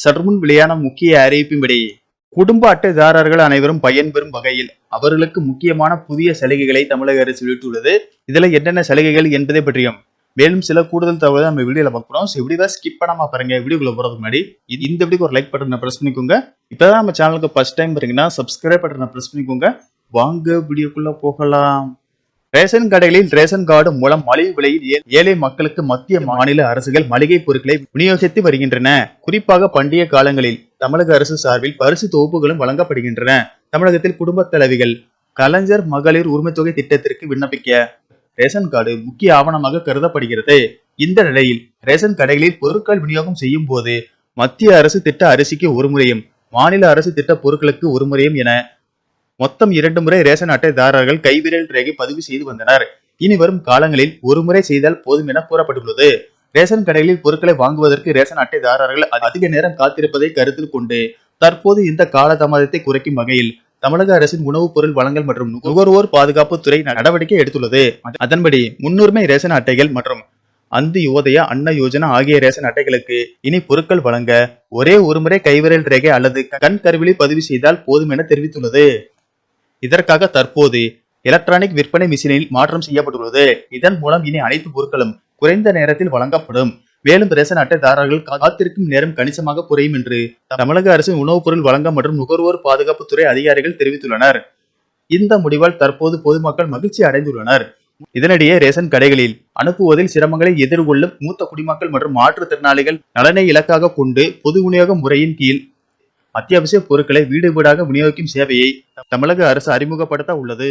சற்றுமுன் வெளியான முக்கிய அறிவிப்பின்படி குடும்ப அட்டைதாரர்கள் அனைவரும் பயன்பெறும் வகையில் அவர்களுக்கு முக்கியமான புதிய சலுகைகளை தமிழக அரசு வெளியிட்டுள்ளது. இதுல என்னென்ன சலுகைகள் என்பதை பற்றியும் மேலும் சில கூடுதல் தகவலை நம்ம வீடியோல பார்க்குறோம் ஸோ வீடியோ ஸ்கிப் பண்ணாம பாருங்க. வீடியோக்குள்ள போறதுக்கு முன்னாடி இது- இந்த வீடியோக்கு ஒரு லைக் பட்டனை ப்ரெஸ் பண்ணிக்கோங்க. இப்பதான் நம்ம சேனலுக்கு ஃபர்ஸ்ட் டைம் பாருங்கன்னா சப்ஸ்கிரைப் பட்டனை ப்ரெஸ் பண்ணிக்கோங்க. வாங்க வீடியோக்குள்ள போகலாம். ரேஷன் கடைகளில் ரேஷன் கார்டு மூலம் மலிவு விலையில் ஏ- ஏழை மக்களுக்கு மத்திய மாநில அரசுகள் மளிகை பொருட்களை விநியோகித்து வருகின்றன. குறிப்பாக பண்டிகை காலங்களில் தமிழக அரசு சார்பில் பரிசு தொகுப்புகளும் வழங்கப்படுகின்றன. தமிழகத்தில் குடும்ப தலைவிகள் கலைஞர் மகளிர் உரிமைத்தொகை திட்டத்திற்கு விண்ணப்பிக்க ரேஷன் கார்டு முக்கிய ஆவணமாக கருதப்படுகிறது. இந்த நிலையில் ரேஷன் கடைகளில் பொருட்கள் விநியோகம் செய்யும் போது மத்திய அரசு திட்ட அரிசிக்கு ஒரு முறையும் மாநில அரசு திட்ட பொருட்களுக்கு ஒரு முறையும் என மொத்தம் இரண்டு முறை ரேஷன் அட்டைதாரர்கள் கைவிரல் ரேகை பதிவு செய்து வந்தனர். இனி வரும் காலங்களில் ஒரு முறை செய்தால் போதும் என கூறப்பட்டுள்ளது. ரேஷன் கடைகளில் பொருட்களை வாங்குவதற்கு ரேஷன் அட்டைதாரர்கள் அதிக நேரம் காத்திருப்பதை கருத்தில் கொண்டு தற்போது இந்த காலதாமதத்தை குறைக்கும் வகையில் தமிழக அரசின் உணவுப் பொருள் வழங்கல் மற்றும் நுகர்வோர் பாதுகாப்பு துறை நடவடிக்கை எடுத்துள்ளது. அதன்படி முன்னுரிமை ரேஷன் அட்டைகள் மற்றும் அந்து யோதயா அன்ன யோஜனா ஆகிய ரேஷன் அட்டைகளுக்கு இனி பொருட்கள் வழங்க ஒரே ஒருமுறை கைவிரல் ரேகை அல்லது கண் கருவிலி பதிவு செய்தால் போதும் என தெரிவித்துள்ளது. இதற்காக தற்போது எலக்ட்ரானிக் விற்பனை மிஷினில் மாற்றம் செய்யப்பட்டுள்ளது. இதன் மூலம் இனி அனைத்து பொருட்களும் குறைந்த நேரத்தில் வழங்கப்படும். மேலும் ரேஷன் அட்டைதாரர்கள் காத்திருக்கும் நேரம் கணிசமாக குறையும் என்று தமிழக அரசின் உணவுப் பொருள் வழங்க மற்றும் நுகர்வோர் பாதுகாப்புத்துறை அதிகாரிகள் தெரிவித்துள்ளனர். இந்த முடிவால் தற்போது பொதுமக்கள் மகிழ்ச்சி அடைந்துள்ளனர். இதனிடையே ரேஷன் கடைகளில் அனுப்புவதில் சிரமங்களை எதிர்கொள்ளும் மூத்த குடிமக்கள் மற்றும் மாற்றுத்திறனாளிகள் நலனை இலக்காக கொண்டு பொது விநியோக முறையின் கீழ் அத்தியாவசிய பொருட்களை வீடு வீடாக விநியோகிக்கும் சேவையை தமிழக அரசு அறிமுகப்படுத்த உள்ளது.